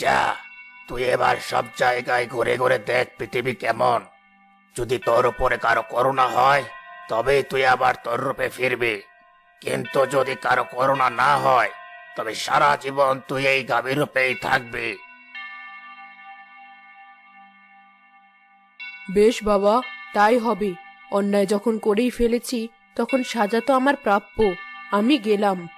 যা তুই এবার সব জায়গায় ঘুরে ঘুরে দেখ পৃথিবী কেমন। যদি তোর উপরে কারও করোনা হয়, তবেই তুই আবার তোর রূপে ফিরবি। কিন্তু যদি কারও করোনা না হয়, তবে সারা জীবন তুই এই গাভী রূপেই থাকবি। বেশ বাবা, তাই হবে। অন্যায় যখন করেই ফেলেছি, তখন সাজা তো আমার প্রাপ্য। আমি গেলাম।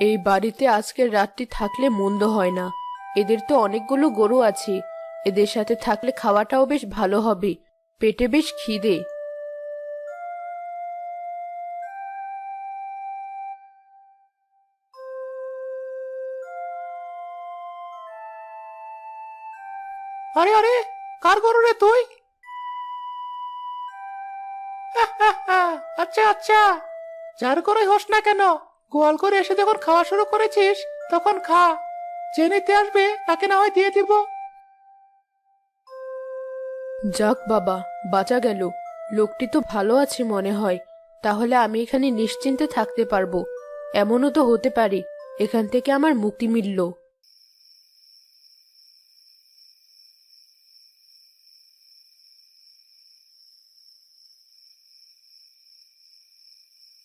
এই বাড়িতে আজকের রাতটি থাকলে মন্দ হয় না। এদের তো অনেকগুলো গরু আছে। এদের সাথে থাকলে খাওয়াটাও বেশ ভালো হবে। পেটে বেশ খিদে। আরে আরে, কার গরু রে তুই? আচ্ছা আচ্ছা যার করে হোস না কেন? গোয়াল করে এসে যখন খাওয়া শুরু করেছিস, তখন খা। যে নিতে আসবে, তাকে না হয় দিয়ে দিব। যাক বাবা, বাঁচা গেল। লোকটি তো ভালো আছে মনে হয়। তাহলে আমি এখানে নিশ্চিন্তে থাকতে পারব। এমনও তো হতে পারে, এখান থেকে আমার মুক্তি মিলল।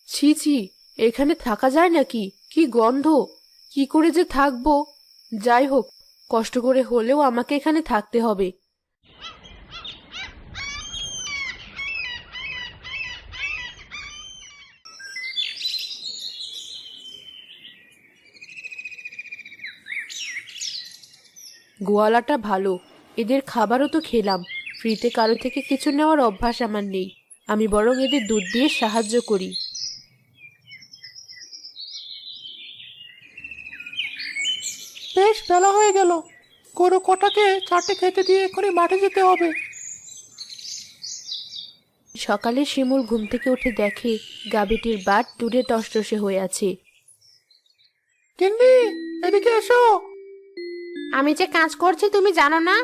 ছি ছি এখানে থাকা যায় নাকি? কি গন্ধ? কি করে যে থাকব? যাই হোক, কষ্ট করে হলেও আমাকে এখানে থাকতে হবে। গোয়ালাটা ভালো। এদের খাবারও তো খেলাম। ফ্রিতে কারও থেকে কিছু নেওয়ার অভ্যাস আমার নেই। আমি বরং এদের দুধ দিয়ে সাহায্য করি বেশ বেলা হয়ে গেল। গরু কটাকে চারটে খেতে দিয়ে এক্ষুনি মাঠে যেতে হবে। সকালে শিমুল ঘুম থেকে উঠে দেখে গাভীটির বাট দূরে টসটসে হয়ে আছে। কিন্নি এদিকে এসো। আমি যে কাজ করছি তুমি জানো না?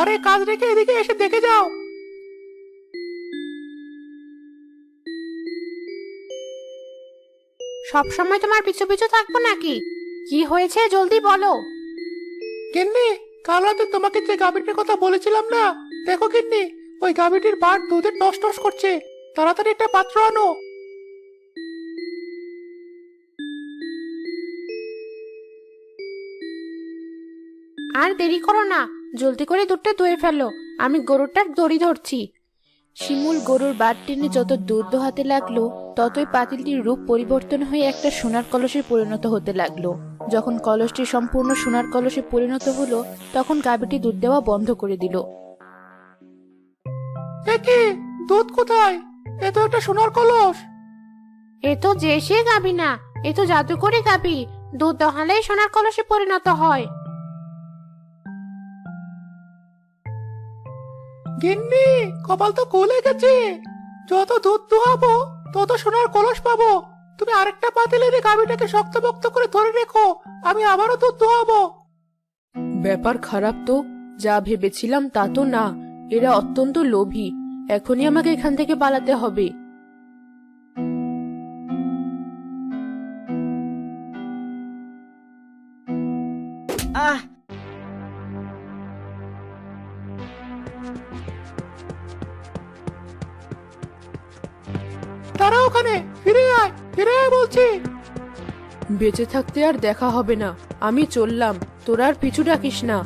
আরে কাজ রেখে এদিকে এসে দেখে যাও। সব সময় তোমার পিছু পিছু থাকব নাকি? কি হয়েছে জলদি বলো। গিন্নি কাল রাতে তোমাকে যে গাভীটির কথা বলেছিলাম না? দেখো গিন্নি ওই গাভীটির বাট দুধে টস টস করছে। তাড়াতাড়ি একটা পাত্র আনো। আর দেরি করো না জলদি করে দুধটা ধুয়ে ফেলো। আমি গরুটার দড়ি ধরছি। শিমুল গরুর বাট টেনে যত দুধ দোহাতে লাগল ততই পাতিলটির রূপ পরিবর্তন হয়ে একটা সোনার কলসে পরিণত হতে লাগল। যখন কলসটি সম্পূর্ণ সোনার কলসে পরিণত হলো তখন গাভীটি দুধ দেওয়া বন্ধ করে দিল। দেখি দুধ কোথায়? এ তো একটা সোনার কলস। এ তো যে সে গাবি না এ তো জাদু করে গাবি। দুধ দহালেই সোনার কলসে পরিণত হয়। গিন্নি কপাল তো গলে গেছে। যত দুধ দোহাবো তত সোনার কলস পাবো। তুমি আরেকটা পাতিলে রে গাভীটাকে শক্তপোক্ত করে ধরে রেখো আমি আবারও দুধ দোহাবো ব্যাপার খারাপ তো যা ভেবেছিলাম তা তো না এরা অত্যন্ত লোভী এখনই আমাকে এখান থেকে পালাতে হবে। আহ! তারা ওখানে, ফিরে আয় ফিরে আয় বলছি। বেঁচে থাকতে আর দেখা হবে না, আমি চললাম, তোর আর পিছু ডাকিস না।